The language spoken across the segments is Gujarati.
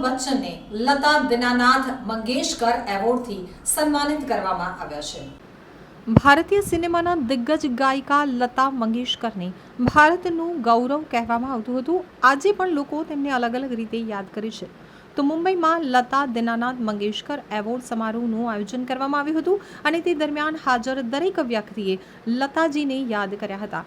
બચ્ચનને લતા દિનાનાથ મંગેશકર એવોર્ડથી સન્માનિત કરવામાં આવ્યા છે. ભારતીય સિનેમાના દિગ્ગજ ગાયિકા લતા મંગેશકરને ભારતનું ગૌરવ કહેવામાં આવતું હતું. આજે પણ લોકો તેમને અલગ અલગ રીતે યાદ કરે છે. તો મુંબઈમાં લતા દિનાનાથ મંગેશકર એવોર્ડ સમારોહનું આયોજન કરવામાં આવ્યું હતું અને તે દરમિયાન હાજર દરેક વ્યક્તિએ લતાજીને યાદ કર્યા હતા.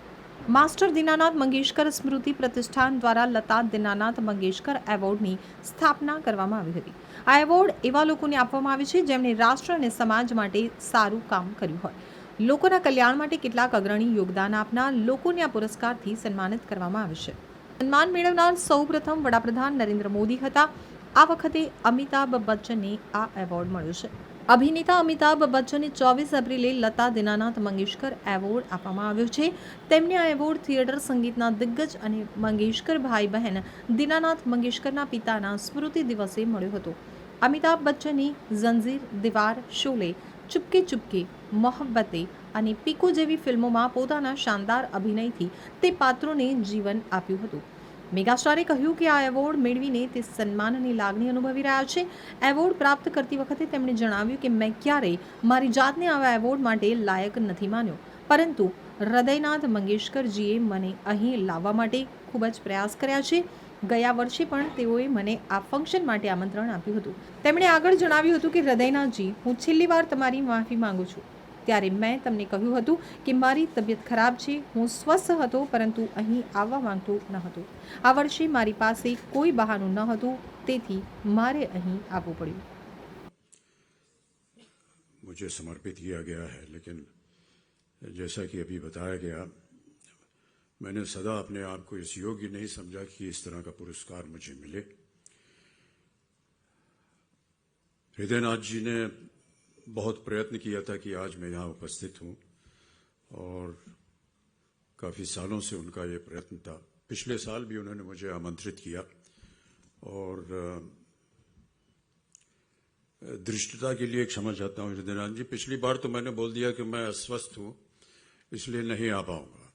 માસ્ટર દિનાનાથ મંગેશકર સ્મૃતિ પ્રતિષ્ઠાન દ્વારા લતા દિનાનાથ મંગેશકર એવોર્ડની સ્થાપના કરવામાં આવી હતી. આ એવોર્ડ એવા લોકોને આપવામાં આવે છે જેમણે રાષ્ટ્ર અને સમાજ માટે સારું કામ કર્યું હોય. લોકોના કલ્યાણ માટે કેટલાક અગ્રણી યોગદાન આપનાર લોકોને આ પુરસ્કારથી સન્માનિત કરવામાં આવે છે. સન્માન મેળવનાર સૌપ્રથમ વડાપ્રધાન નરેન્દ્ર મોદી હતા. આ વખતે અમિતાભ બચ્ચનને આ એવોર્ડ મળ્યો છે. અભિનેતા અમિતાભ બચ્ચનને ચોવીસ એપ્રિલે લતા દિનાનાથ મંગેશકર એવોર્ડ આપવામાં આવ્યો છે. તેમને આ એવોર્ડ થિયેટર સંગીતના દિગ્ગજ અને મંગેશકર ભાઈ બહેન દિનાનાથ મંગેશકરના પિતાના સ્મૃતિ દિવસે મળ્યો હતો. અમિતાભ બચ્ચનની ઝંઝીર, દીવાર, શોલે, ચુપકે ચુપકે, મોહબ્બતે અને પીકો જેવી ફિલ્મોમાં પોતાના શાનદાર અભિનયથી તે પાત્રોને જીવન આપ્યું હતું. મેગાસ્ટારે કહ્યું કે આ એવોર્ડ મેળવીને તે સન્માનની લાગણી અનુભવી રહ્યા છે. એવોર્ડ પ્રાપ્ત કરતી વખતે તેમણે જણાવ્યું કે મેં ક્યારેય મારી જાતને આવા એવોર્ડ માટે લાયક નથી માન્યો. પરંતુ હૃદયનાથ મંગેશકરજીએ મને અહીં લાવવા માટે ખૂબ જ પ્રયાસ કર્યા છે. ગયા વર્ષે પણ તેઓએ મને આ ફંક્શન માટે આમંત્રણ આપ્યું હતું. તેમણે આગળ જણાવ્યું હતું કે, હૃદયનાથજી, હું છેલ્લી વાર તમારી માફી માંગુ છું. ત્યારે મેં તમને કહ્યું હતું કે મારી તબિયત ખરાબ છે હું સ્વસ્થ હતો પરંતુ અહીં આવવા માંગતો ન હતો આ વર્ષે મારી પાસે કોઈ બહાનું ન હતું તેથી મારે અહીં આવવું પડ્યું मुझे समर्पित किया गया है लेकिन जैसा कि अभी बताया गया मैंने सदा अपने आप को इस योग्य नहीं समझा कि इस तरह का पुरस्कार मुझे मिले हृदयनाथ जी ने बहुत प्रयत्न किया था कि आज मैं यहाँ उपस्थित हूँ और काफ़ी सालों से उनका ये प्रयत्न था। पिछले साल भी उन्होंने मुझे आमंत्रित किया और दृष्टता के लिए क्षमा चाहता हूँ हृदयनाथ जी। पिछली बार तो मैंने बोल दिया कि मैं अस्वस्थ हूँ, इसलिए नहीं आ पाऊँगा।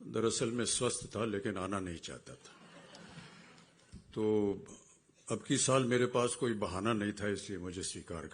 दरअसल मैं स्वस्थ था, लेकिन आना नहीं चाहता था। तो अब की साल मेरे पास कोई बहाना नहीं था, इसलिए मुझे स्वीकार